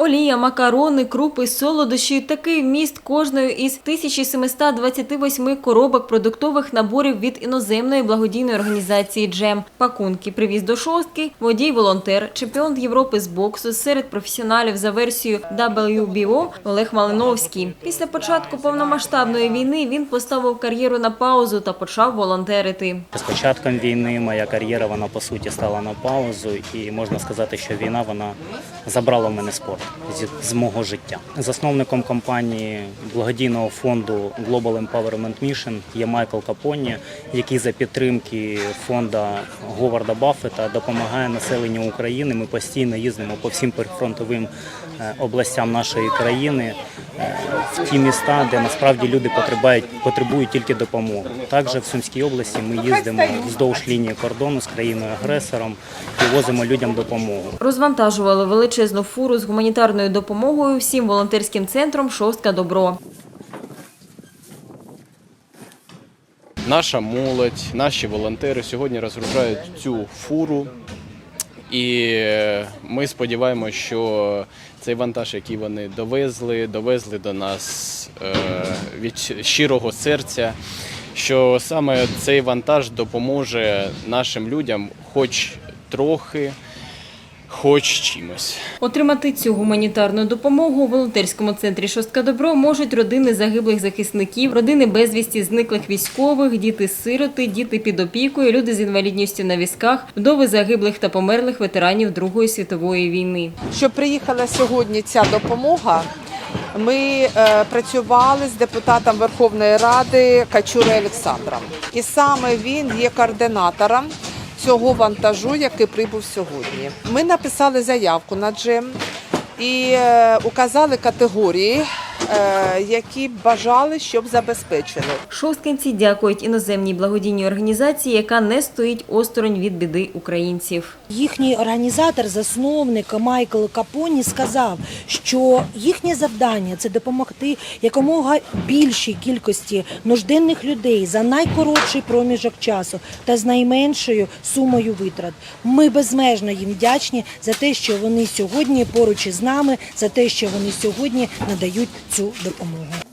Олія, макарони, крупи, солодощі – такий вміст кожної із 1728 коробок продуктових наборів від іноземної благодійної організації «Джем». Пакунки привіз до шостки водій-волонтер, чемпіон Європи з боксу серед професіоналів за версією WBO Олег Малиновський. Після початку повномасштабної війни він поставив кар'єру на паузу та почав волонтерити. З початком війни моя кар'єра вона по суті стала на паузу, і можна сказати, що війна вона забрала в мене спорт з, мого життя. Засновником компанії благодійного фонду Global Empowerment Mission є Майкл Капоні, який за підтримки фонду Говарда Баффета допомагає населенню України. Ми постійно їздимо по всім прифронтовим е, областям нашої країни е, в ті міста, де насправді люди потребують, потребують тільки допомоги. Також в Сумській області ми їздимо вздовж лінії кордону з країною-агресором і возимо людям допомогу. Розвантажували величезну фуру з гуманітарною допомогою всім волонтерським центром «Шостка Добро». Наша молодь, наші волонтери сьогодні розгружають цю фуру. І ми сподіваємося, що цей вантаж, який вони довезли, довезли до нас е, від щирого серця. Що саме цей вантаж допоможе нашим людям, хоч трохи, хоч чимось. Отримати цю гуманітарну допомогу у волонтерському центрі «Шостка Добро можуть родини загиблих захисників, родини безвісті зниклих військових, діти-сироти, діти під опікою, люди з інвалідністю на візках, вдови загиблих та померлих ветеранів Другої світової війни. що приїхала сьогодні ця допомога. Ми е, працювали з депутатом Верховної Ради Качурою Олександром. І саме він є координатором цього вантажу, який прибув сьогодні. Ми написали заявку на джем і е, указали категорії, які бажали, щоб забезпечили. Шосткинці дякують іноземній благодійній організації, яка не стоїть осторонь від біди українців. Їхній організатор, засновник Майкл Капоні сказав, що їхнє завдання це допомогти якомога більшій кількості нужденних людей за найкоротший проміжок часу та з найменшою сумою витрат. Ми безмежно їм вдячні за те, що вони сьогодні поруч із нами, за те, що вони сьогодні надають цю допомогу.